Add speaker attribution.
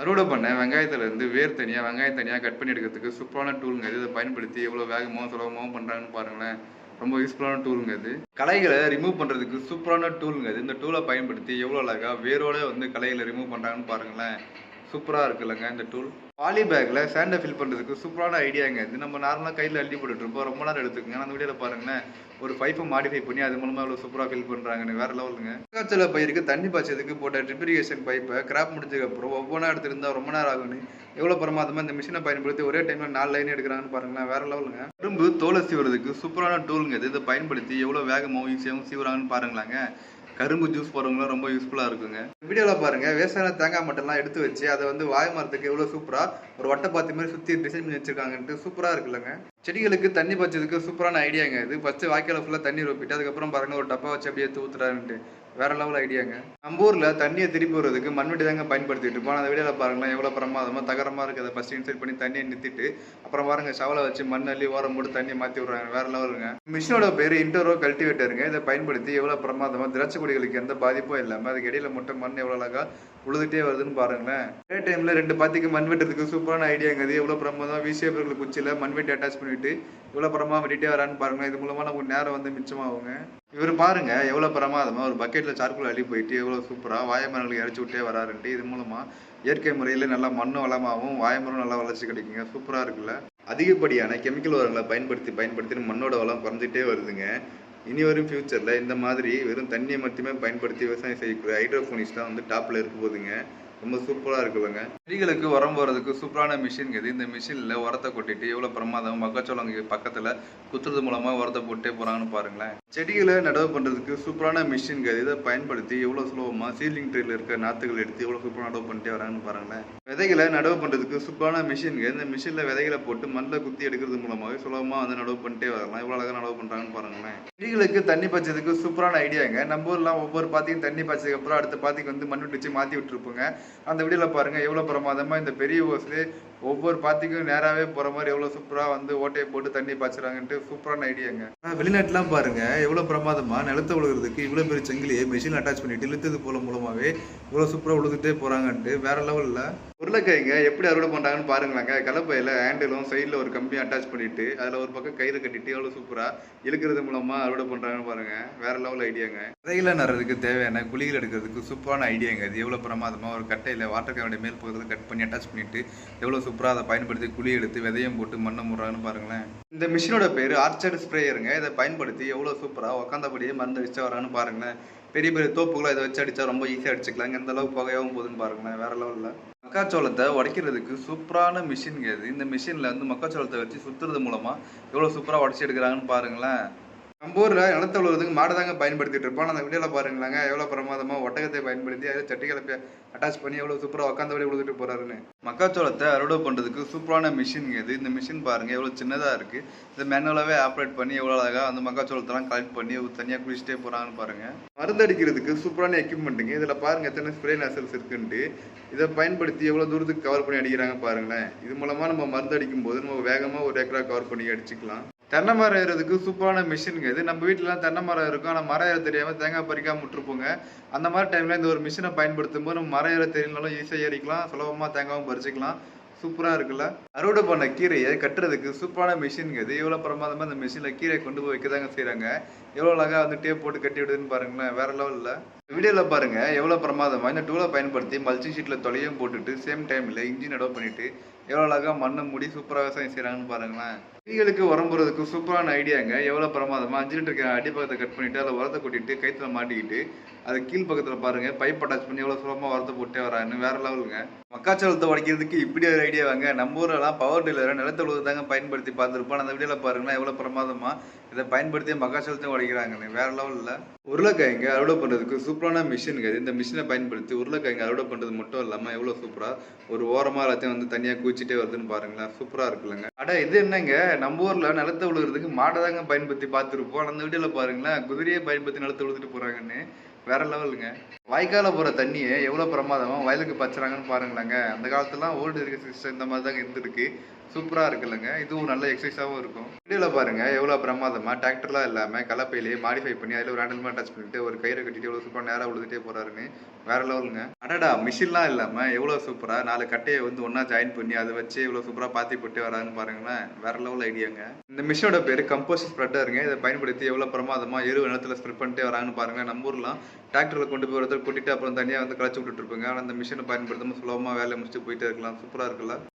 Speaker 1: அறுவடை பண்ண வெங்காயத்துல இருந்து வேர் தனியாக வெங்காயம் தனியாக கட் பண்ணி எடுக்கிறதுக்கு சூப்பரான டூலுங்க இது. இதை பயன்படுத்தி எவ்வளோ வேகமாகவும் சுலபமாகவும் பண்ணுறாங்கன்னு பாருங்களேன். ரொம்ப யூஸ்ஃபுல்லான டூலுங்க இது. களைகளை ரிமூவ் பண்ணுறதுக்கு சூப்பரான டூலுங்க இது. இந்த டூலை பயன்படுத்தி எவ்வளோ அழகா வேரோட வந்து களைகளை ரிமூவ் பண்ணுறாங்கன்னு பாருங்களேன். சூப்பராக இருக்குல்லங்க இந்த டூல் பாலி பேக்கில் சேண்டை ஃபில் பண்ணுறதுக்கு சூப்பரான ஐடியாங்க இது நம்ம நார்மலாக கையில் அள்ளி போட்டுட்ருப்போம் ரொம்ப நேரம் எடுத்துக்கங்க. அந்த வீடியோவில் பாருங்களேன். ஒரு பைப்பை மாடிஃபை பண்ணி அது மூலமாக எவ்வளோ சூப்பராக ஃபில் பண்ணுறாங்கன்னு வேற லெவலுங்க காய்ச்சல பயிருக்கு தண்ணி பாய்ச்சதுக்கு போட்ட ட்ரிபிரிகேஷன் பைப்பை கிராப் முடிஞ்சதுக்கப்புறம் ஒவ்வொன்றா எடுத்துருந்தா ரொம்ப நேரம் ஆகும்னு எவ்வளோ பிரமாதமாக இந்த மிஷினை பயன்படுத்தி ஒரே டைமில் நாலு லைன் எடுக்கிறாங்கன்னு பாருங்களேன். வேறு லெவலுங்க கரும்பு தோலை சீவுறதுக்கு சூப்பரான டூலுங்க இது இதை பயன்படுத்தி எவ்வளோ வேகமாகவும் ஈஸியாகவும் சீவுறாங்கன்னு பாருங்களாங்க. கரும்பு ஜூஸ் போடுறவங்களும் ரொம்ப யூஸ்ஃபுல்லாக இருக்குங்க. வீடியோவில் பாருங்க வேஸ்டான தேங்காய் மட்டெல்லாம் எடுத்து வச்சு அதை வந்து வாய் மரத்துக்கு எவ்வளோ சூப்பராக ஒரு வட்டை பாத்தி மாதிரி சுற்றி டிசைன் பண்ணி வச்சிருக்காங்கன்ட்டு சூப்பராக இருக்குல்லங்க. செடிகளுக்கு தண்ணி பச்சதுக்கு சூப்பரான ஐடியாங்க இது. ஃபஸ்ட்டு வாய்க்கால ஃபுல்லாக தண்ணி ரொப்பிட்டு அதுக்கப்புறம் பாருங்க ஒரு டப்பா வச்சு அப்படியே ஊத்துறாருன்ட்டு வேற லெவல் ஐடியாங்க நம்ம ஊரில் தண்ணியை திருப்பி வர்றதுக்கு மண்வெட்டி தாங்க பயன்படுத்திட்டு இருப்போம் அந்த வீடியோவில் பாருங்களேன் எவ்வளோ பிரமாதமாக தகரமாக இருக்குது அதை ஃபஸ்ட் இன்சைட் பண்ணி தண்ணியை நிறுத்திட்டு அப்புறம் பாருங்க சவலை வச்சு மண் அள்ளி ஓரம் போட்டு தண்ணியை மாற்றி விட்றாங்க. வேற லெவலுங்க மிஷினோட பேர் இன்டோரோ கல்டிவேட்டருங்க இதை பயன்படுத்தி எவ்வளோ பிரமாதமாக திராட்சை கொடிகளுக்கு எந்த பாதிப்பும் இல்லாமல் அதுக்கு இடையில மட்டும் மண் எவ்வளோ அழகா உழுதுட்டே வருதுன்னு பாருங்களேன். ஒரே டைம்ல ரெண்டு பாத்திக்கு மண் வெட்டுறதுக்கு சூப்பரான ஐடியாங்க இது. எவ்வளோ பிரமாதம் விசிஎஃப்களுக்கு குச்சியில் மண் வெட்டி அட்டாச் பண்ணிட்டு இவ்வளோ பிரமா வெட்டிட்டே வரான்னு பாருங்க இது மூலமா நமக்கு நேரம் வந்து மிச்சமாகுங்க. இவர் பாருங்க எவ்வளோ பிரமாதமாக ஒரு பக்கெட்டில் சார்க்குள் அள்ளி போயிட்டு எவ்வளோ சூப்பராக வாயமரங்களுக்கு இறச்சி விட்டே வராருன்ட்டு இது மூலமாக இயற்கை முறையில் நல்லா மண்ணும் வளமாகவும் வாயமரம் நல்லா வளர்ச்சி கிடைக்குங்க. சூப்பராக இருக்குல்ல. அதிகப்படியான கெமிக்கல் உரங்களை பயன்படுத்தி பயன்படுத்தி மண்ணோட வளம் குறைஞ்சிட்டே வருதுங்க. இனி வரும் ஃபியூச்சரில் இந்த மாதிரி வெறும் தண்ணியை மட்டுமே பயன்படுத்தி விவசாயம் செய்யக்கூடிய ஹைட்ரோஃபோனிக்ஸ் தான் வந்து டாப்பில் இருக்க போகுதுங்க. ரொம்ப சூப்பராக இருக்குதுங்க. செடிகளுக்கு உரம் போகிறதுக்கு சூப்பரான மிஷின் இது. இந்த மிஷினில் உரத்தை கொட்டிட்டு எவ்வளோ பிரமாதம் மக்கச்சோளம் பக்கத்தில் குத்துறது மூலமாக உரத்தை போட்டே போகிறாங்கன்னு பாருங்களேன். செடிகளை நடவு பண்ணுறதுக்கு சூப்பரான மிஷின்கள் இதை பயன்படுத்தி எவ்வளோ சுலபமாக சீலிங் ட்ரீல இருக்க நாற்றுகள் எடுத்து எவ்வளோ சூப்பராக நடவு பண்ணிட்டே வராங்கன்னு பாருங்களேன். விதைகளை நடவு பண்ணுறதுக்கு சூப்பரான மிஷின்கள் இந்த மிஷினில் விதைகளை போட்டு மண்ணில் குத்தி எடுக்கிறது மூலமாகவே சுலபமாக வந்து நடவு பண்ணிட்டே வரலாம். எவ்வளோ அழகாக நடவு பண்ணுறாங்கன்னு பாருங்களேன். செடிகளுக்கு தண்ணி பாய்ச்சதுக்கு சூப்பரான ஐடியாங்க நம்ம ஊர்லாம் ஒவ்வொரு பாத்தியும் தண்ணி பாய்ச்சதுக்கு அப்புறம் அடுத்த பாத்திக்கு வந்து மண் வச்சு மாற்றி விட்டுருப்போங்க. அந்த வீடியோவில் பாருங்கள் எவ்வளோ பிரமாதமாக இந்த பெரிய ஓஸ்லேயே ஒவ்வொரு பாத்திக்கும் நேராகவே போகிற மாதிரி எவ்வளோ சூப்பராக வந்து ஓட்டையை போட்டு தண்ணி பாய்ச்சுறாங்கன்ட்டு சூப்பரான ஐடியாங்க. ஆனால் வெளிநாட்டுலாம் பாருங்க எவ்வளோ பிரமாதமாக நிலத்தை உழுகிறதுக்கு இவ்வளோ பெரிய செங்கிலியை மெஷின் அட்டாச் பண்ணிட்டு இழுத்தது போல மூலமாகவே இவ்வளோ சூப்பராக உழுதுட்டே போகிறாங்கன்ட்டு வேற லெவலில் உருளைக்காய்ங்க எப்படி அறுவடை பண்ணுறாங்கன்னு பாருங்களாங்க. கலப்பையில் ஹேண்டிலும் சைடில் ஒரு கம்பி அட்டாச் பண்ணிட்டு அதில் ஒரு பக்கம் கயிறு கட்டிட்டு எவ்வளோ சூப்பராக இழுக்கிறது மூலமாக அறுவடை பண்ணுறாங்கன்னு பாருங்க. வேற லெவல் ஐடியாங்க விதைகளை நடுறதுக்கு தேவையான குழிகள் எடுக்கிறதுக்கு சூப்பரான ஐடியாங்க இது. எவ்வளோ பிரமாதமாக ஒரு கட்டையில் வாட்டர் கேனுடைய மேல் பக்கத்தில் கட் பண்ணி அட்டாச் பண்ணிட்டு எவ்வளோ சூப்பராக அதை பயன்படுத்தி குழி எடுத்து விதையும் போட்டு மண்ணை முடுறாங்கன்னு பாருங்களேன். இந்த மிஷினோட பேர் ஆர்ச்சர்ட் ஸ்ப்ரேயருங்க இதை பயன்படுத்தி எவ்வளோ சூப்பராக உட்காந்தபடியே மருந்து அடிச்சா வரான்னு பாருங்களேன். பெரிய பெரிய தோப்புகளை இதை வச்சு அடிச்சா ரொம்ப ஈஸியாக அடிச்சுக்கலாங்க. எந்த அளவுக்கு புகையாகவும் போகுதுன்னு பாருங்களேன். வேற லெவலில் மக்காச்சோளத்தை உடைக்கிறதுக்கு சூப்பரான மிஷின் இது. இந்த மிஷினில் வந்து மக்காச்சோளத்தை வச்சு சுற்றுறது மூலமாக எவ்வளோ சூப்பராக உடச்சி எடுக்கிறாங்கன்னு பாருங்களேன். நம்ம ஊரில் நிலத்தை உழுவதுக்கு மாடு தாங்க பயன்படுத்திட்டு இருப்போம். அந்த வீடியோவில் பாருங்களாங்க எவ்வளோ பிரமாதமாக ஒட்டகத்தை பயன்படுத்தி அதில் சட்டி கலப்பை அட்டாச் பண்ணி எவ்வளோ சூப்பராக உட்காந்தபடி உழுதுட்டு போறாருன்னு. மக்காச்சோளத்தை அறுவடை பண்ணுறதுக்கு சூப்பரான மிஷின் இது. இந்த மிஷின் பாருங்க எவ்வளோ சின்னதாக இருக்குது இந்த மேனுவலாகவே ஆப்ரேட் பண்ணி எவ்வளோ அழகாக அந்த மக்காச்சோளத்தெல்லாம் கலெக்ட் பண்ணி தனியாக குளிச்சுட்டே போகிறாங்கன்னு பாருங்க. மருந்து அடிக்கிறதுக்கு சூப்பரான எக்யூப்மெண்ட்டுங்க இதில் பாருங்க எத்தனை ஸ்ப்ரே நசல்ஸ் இருக்குன்ட்டு. இதை பயன்படுத்தி எவ்வளோ தூரத்துக்கு கவர் பண்ணி அடிக்கிறாங்க பாருங்களேன். இது மூலமாக நம்ம மருந்து அடிக்கும் போது நம்ம வேகமாக ஒரு ஏக்கரா கவர் பண்ணி அடிச்சுக்கலாம். தென்னை மரம் ஏறதுக்கு சூப்பரான மிஷினுங்க இது நம்ம வீட்டிலலாம் தென்னை மரம் இருக்கும். ஆனால் மரம் ஏற தெரியாமல் தேங்காய் பறிக்காம விட்டுருப்போங்க. அந்த மாதிரி டைமில் இந்த ஒரு மிஷினை பயன்படுத்தும் போது நம்ம மரம் ஏற தெரியலனாலும் ஈஸியாக ஏறிக்கலாம். சுலபமாக தேங்காயும் பறிச்சிக்கலாம். சூப்பராக இருக்குல்ல? அறுவடை பண்ண கீரையை கட்டுறதுக்கு சூப்பரான மிஷினுங்க இது எவ்வளோ பிரமாதமாக அந்த மிஷினில் கீரையை கொண்டு போய் வைக்க தாங்க செய்கிறாங்க எவ்வளோ அழகாக வந்து டேப் போட்டு கட்டி விடுதுன்னு பாருங்களேன். வேறு லெவலில் வீடியோவில் பாருங்க எவ்வளோ பிரமாதமாக இந்த டூலை பயன்படுத்தி மல்ச்சி ஷீட்டில் தொலையும் போட்டுட்டு சேம் டைமில் இன்ஜின் அடோ பண்ணிட்டு எவ்வளோ அழகாக மண்ணை மூடி சூப்பராக விவசாயம் செய்கிறாங்கன்னு பாருங்களேன். செடிகளுக்கு உரம் போகிறதுக்கு சூப்பரான ஐடியாங்க எவ்வளோ பிரமாதமாக அஞ்சு லிட்டருக்கு அடிப்பக்கத்தை கட் பண்ணிட்டு அதில் உரத்தை கொட்டிட்டு கைத்தில் மாட்டிக்கிட்டு அது கீழ் பக்கத்தில் பாருங்க பைப் அட்டாச் பண்ணி எவ்வளோ சுலபமாக உரத்தை போட்டே வரான்னு வேற லெவலுங்க மக்காச்சோளத்தை உடைக்கிறதுக்கு இப்படி ஒரு ஐடியா வாங்க நம்ம ஊரெல்லாம் பவர் டில்லரை நிலத்தை உழுது தாங்க பயன்படுத்தி பார்த்துருப்போம். அந்த வீடியோவில் பாருங்களேன் எவ்வளோ பிரமாதமாக இதை பயன்படுத்தி மக்காச்சோளத்தையும் உடைக்கிறாங்கன்னு வேற லெவலில் உருளைக்காய்ங்க அறுவடை பண்ணுறதுக்கு சூப்பரான மிஷினுங்க இது. இந்த மிஷினை பயன்படுத்தி உருளைக்காய்ங்க அறுவடை பண்ணுறது மட்டும் இல்லாமல் எவ்வளோ சூப்பராக ஒரு ஓரமாக எல்லாத்தையும் வந்து தனியாக குச்சிட்டே வருதுன்னு பாருங்களேன். சூப்பராக இருக்குல்லங்க. அட இது என்னங்க? நம்ம ஊரில் நிலத்தை உழுகிறதுக்கு மாடை தாங்க பயன்படுத்தி பார்த்துருப்போம். அந்த வீடியோவில் பாருங்களேன். குதிரையை பயன்படுத்தி நிலத்தை உழுதுட்டு போகிறாங்கன்னு வேற லெவலுங்க. வாய்க்கால போற தண்ணியை எவ்வளவு பிரமாதமா வயலுக்கு பச்சுறாங்கன்னு பாருங்களேங்க. அந்த காலத்துலாம் ஓல்டு இருக்க சிஸ்டம் இந்த மாதிரி தான் இருந்திருக்கு. சூப்பரா இருக்குல்லங்க. இதுவும் நல்ல எக்ஸசைஸாகவும் இருக்கும். வீடியோல பாருங்க எவ்வளவு பிரமாதமா டிராக்டர்லாம் இல்லாம கலப்பையிலேயே மாடிஃபை பண்ணி அதுல ஒரு ஹேண்டில் டச் பண்ணிட்டு ஒரு கயிறை கட்டிட்டு எவ்வளவு சூப்பரா நேரம் உழுதுட்டே போறாருன்னு வேற லெவலுங்க. அடடா மிஷின்லாம் இல்லாம எவ்வளவு சூப்பரா நாலு கட்டையை வந்து ஒன்றா ஜாயின் பண்ணி அதை வச்சு எவ்வளவு சூப்பரா பாத்தி போட்டு வராங்கன்னு பாருங்களேன். வேற லெவல் ஐடியாங்க இந்த மிஷினோட பேரு கம்போஸ்ட் ஸ்ப்ரெட்டருங்க இதை பயன்படுத்தி எவ்வளவு பிரமாதமா எரு நிலத்துல ஸ்ப்ரெட் பண்ணிட்டே வராங்கன்னு பாருங்கள் நம்ம ஊர்லாம் டிராக்டரில் கொண்டு போய் ஒருத்தர் கூட்டிட்டு அப்புறம் தனியா வந்து களைச்சு விட்டுட்டு இருப்பாங்க. ஆனா அந்த மிஷினை பயன்படுத்தாம சுலபமா வேலையை முடிச்சுட்டு போயிட்டே இருக்கலாம். சூப்பரா இருக்குல்ல